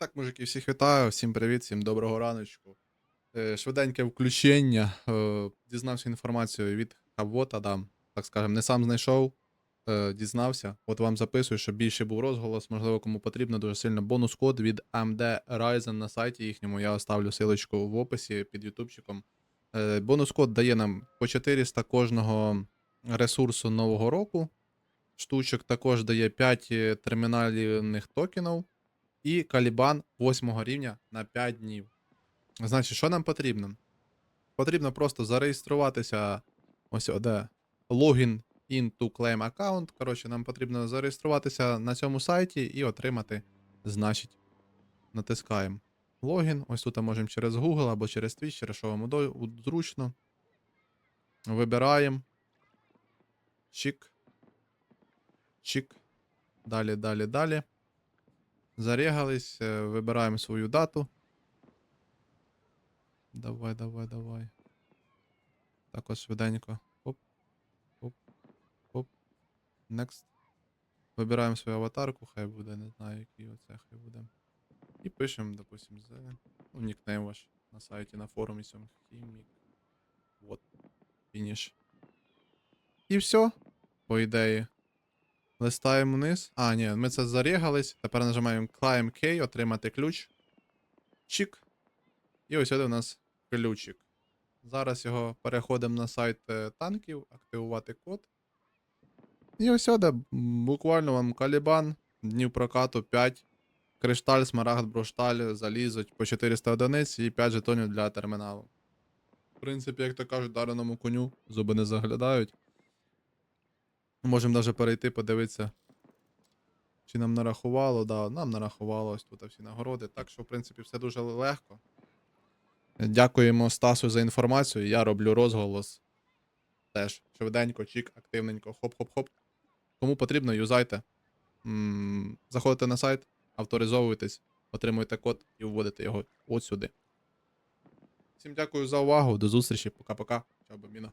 Так, мужики, всіх вітаю, всім привіт, всім доброго раночку. Е, Швиденьке включення. е, Дізнався інформацію від кого-то, да, так скажем, не сам знайшов, е, дізнався. От вам записую, щоб більше був розголос, можливо, кому потрібно дуже сильно. Бонус-код від AMD Ryzen на сайті їхньому. Я оставлю силочку в описі під ютубчиком. Бонус-код дає нам по 400 кожного ресурсу нового року. Штучок також дає 5 термінальних токенів і Калібан 8 рівня на 5 днів. Значить, що нам потрібно? Потрібно просто зареєструватися. Ось де логін in to claim account. Коротше, нам потрібно зареєструватися на цьому сайті і отримати, значить, натискаємо логін. Ось тут можемо через Google або через Twitch, через що вам зручно. Вибираємо. Чик. Чик. Далі, далі, далі. Зарегались, е, вибираємо свою дату. Давай, давай, давай. Так ось швиденько. Оп. Оп. Оп. Next. Вибираємо свою аватарку, хай буде, не знаю, який оце хай буде. І пишемо, допустим, з ну, нікнейм ваш на сайті, на форумі цьому хімік. Вот. Фініш. І все, по ідеї. Листаємо вниз. А, ні, ми це зарегались. Тепер нажимаємо Climb K, отримати ключ. Чик. І ось сюди у нас ключик. Зараз його переходимо на сайт е, танків, активувати код. І ось сюди буквально вам калібан, днів прокату 5. Кришталь, смарагд, брушталь залізуть по 400 одиниць і 5 жетонів для терміналу. В принципі, як то кажуть, дареному коню зуби не заглядають. Можемо навіть перейти, подивитися. Чи нам нарахувало, да, нам нарахувало ось тут всі нагороди. Так що, в принципі, все дуже легко. Дякуємо Стасу за інформацію. Я роблю розголос. Теж швиденько, чік, активненько, хоп-хоп-хоп. Кому потрібно, юзайте. М, Заходите на сайт, авторизовуйтесь, отримуєте код і вводите його от сюди. Всім дякую за увагу. До зустрічі. Пока-пока. Чао, баміна.